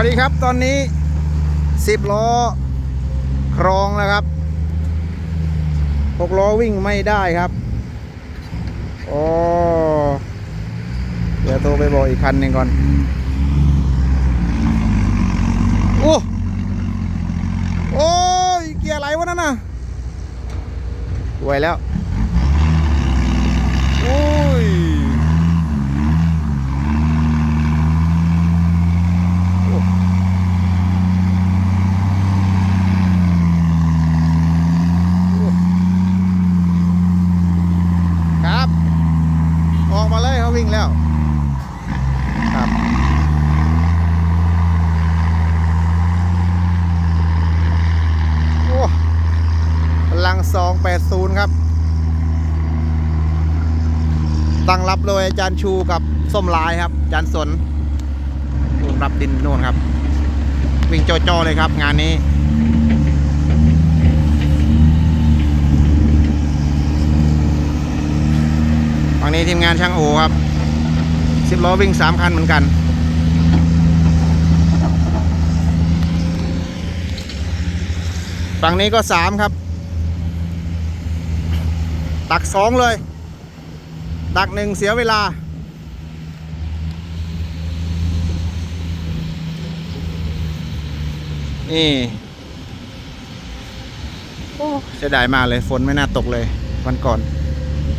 วัสดีครับตอนนี้สิบล้อครองแล้วครับหกล้อวิ่งไม่ได้ครับโอ้เดี๋ยวโทรไปบอกอีกคันหนึ่งก่อนโอ้โอ้ยเกียร์อะไรวะนั่นน่ะไวแล้ว 8280 ครับ ตั้งรับโดยอาจารย์ชูกับส้มลายครับ อาจารย์สนนู่รับดินนู่นครับ วิ่งโจโจเลยครับงานนี้ ฝั่งนี้ทีมงานช่างโอครับสิบล้อวิ่งสามคันเหมือนกัน ฝั่งนี้ก็สามครับ ตักสองเลยตักหนึ่งเสียเวลา นี่โอ้เสียดายมากเลยฝนไม่น่าตกเลยวันก่อน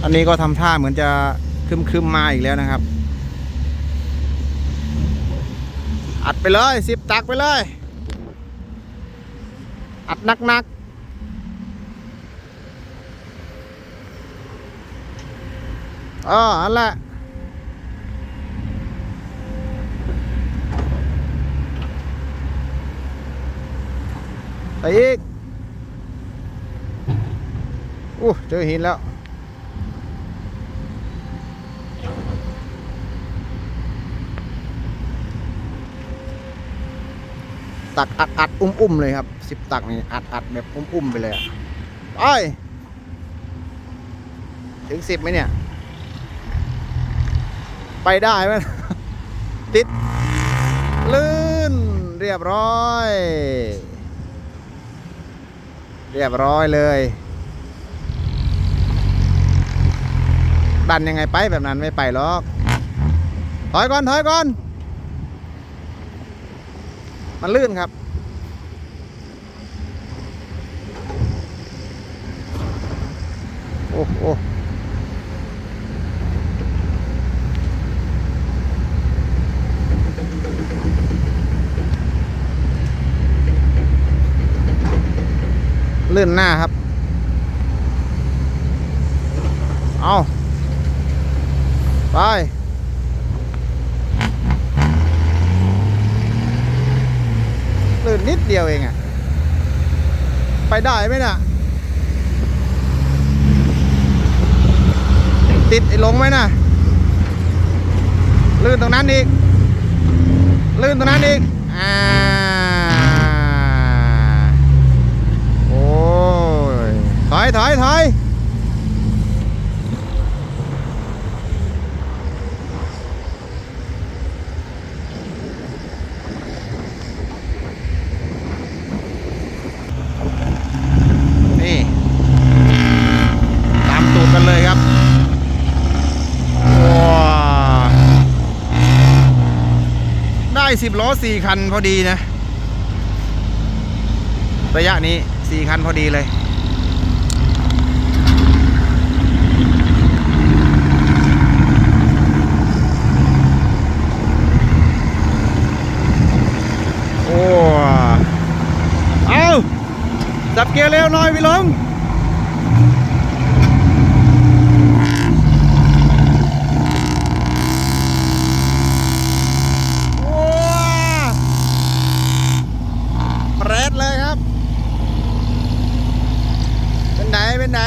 อันนี้ก็ทำท่าเหมือนจะคึมคึมมาอีกแล้วนะครับ อัดไปเลยสิบตักไปเลย อัดนักๆ อ๋ออันแหละไปอีกอู้เจอหินแล้ว ตักอัดอัดอุ้มอุ้มเลยครับสิบตักนี่อัดอัดแบบอุ้มอุ้มไปเลยอะไปถึงสิบไหมเนี่ย ไปได้ไหมติด ลื่น เรียบร้อย เรียบร้อยเลย ดันยังไงไปแบบนั้นไม่ไปหรอก ถอยก่อน ถอยก่อน มันลื่นครับโอ้โห ลื่นหน้าครับ เอาไปลื่นนิดเดียวเองอะไปได้ไหมนี่ยติดไอ้ลงไหมน่ะ ลื่นตรงนั้นอีก ลื่นตรงนั้นอีก อ่า โอ้ย ถ อยถอยถอยนี่ตามตูดกันเลยครับว้าได้สิบล้อสี่คันพอดีนะ ระยะนี้สี่คันพอดีเลย โอ้ เอาจับ เกียร์เร็วหน่อยพี่ลง ว้าเปรตเลยครับ เป็นไหน เป็นไหน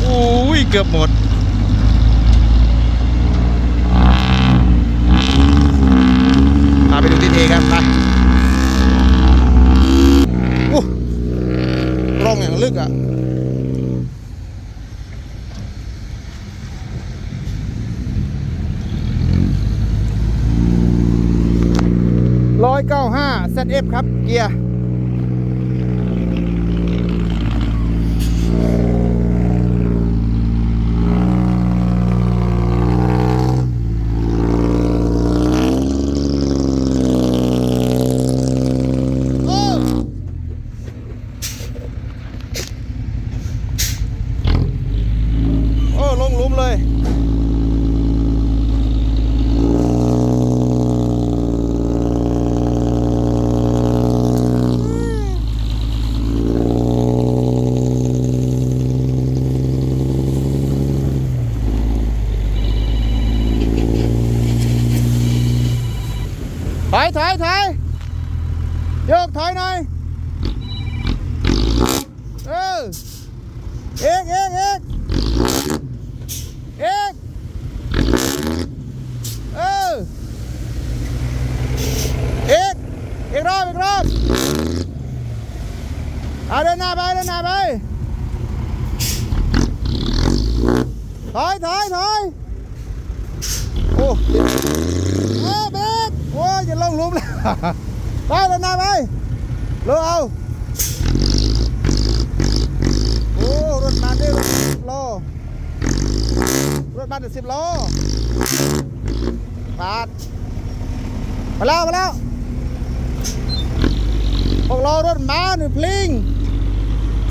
โอ้ เกือบหมดพาไปดูที่เทกันไปโอ้ร่องอย่างลึกอะร้อยเก้าห้า ZF ครับ เกียร์ โอ้โอ้ลงหลุมเลย ถอยถอยโยกถอยหน่อยเออเอกเอกเอกเอกเออเอกอีกรอบอีกรอบเอาเดินหน้าไปเดินหน้าไปถอยถอยถอยโอ้ โอ้ยจะลงลุมแล้วไปเดินหน้าไปเร็วเอาโอ้รถบัสได้รถสิบโลรถบัสได้สิบโลบาทมาแล้วมาแล้วหกโลรถม้าหนึ่งพลิง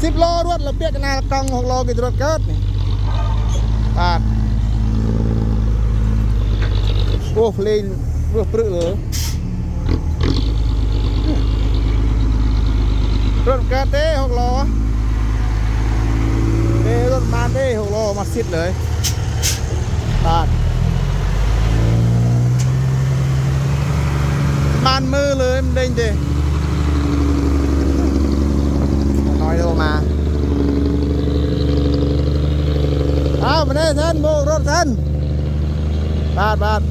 สิบโลรถเราเปียกนากองหกโลกี่รถเกิดนี่บาทโอ้พลิง รถปรึกเลยรถกิดเต้หกโลเอ้รถมาได้หกโลมาซิดเลยตาดมันมือเลยมันเด้งเด้น้อยโลมาเอามาได้ท่านโบกรถท่านบาดบาด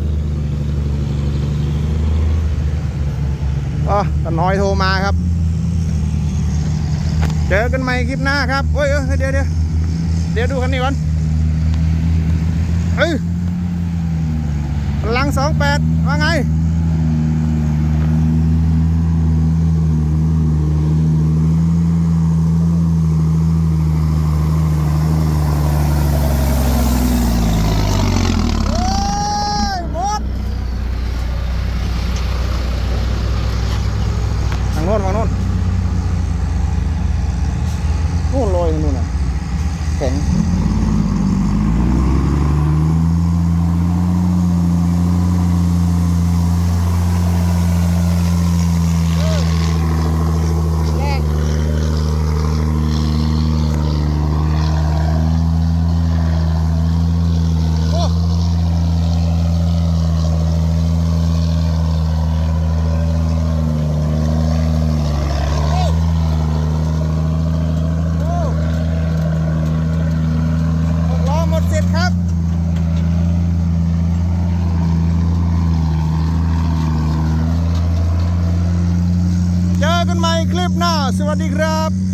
อ๋อตาน้อยโทรมาครับ เจอกันใหม่คลิปหน้าครับโอ้ยเฮ้ยเดี๋ยวเดี๋ยวเดี๋ยวดูคันนี้ก่อนเฮ้ยพลังสองแปดว่าไง โอ้ยหมดทางโน้นทางโน้น นู่นลอยนู่นน่ะแข็งโอ้โอ้โอ้หกล้อหมดสิทธิ์ครับ เจอกันใหม่คลิปหน้า สวัสดีครับ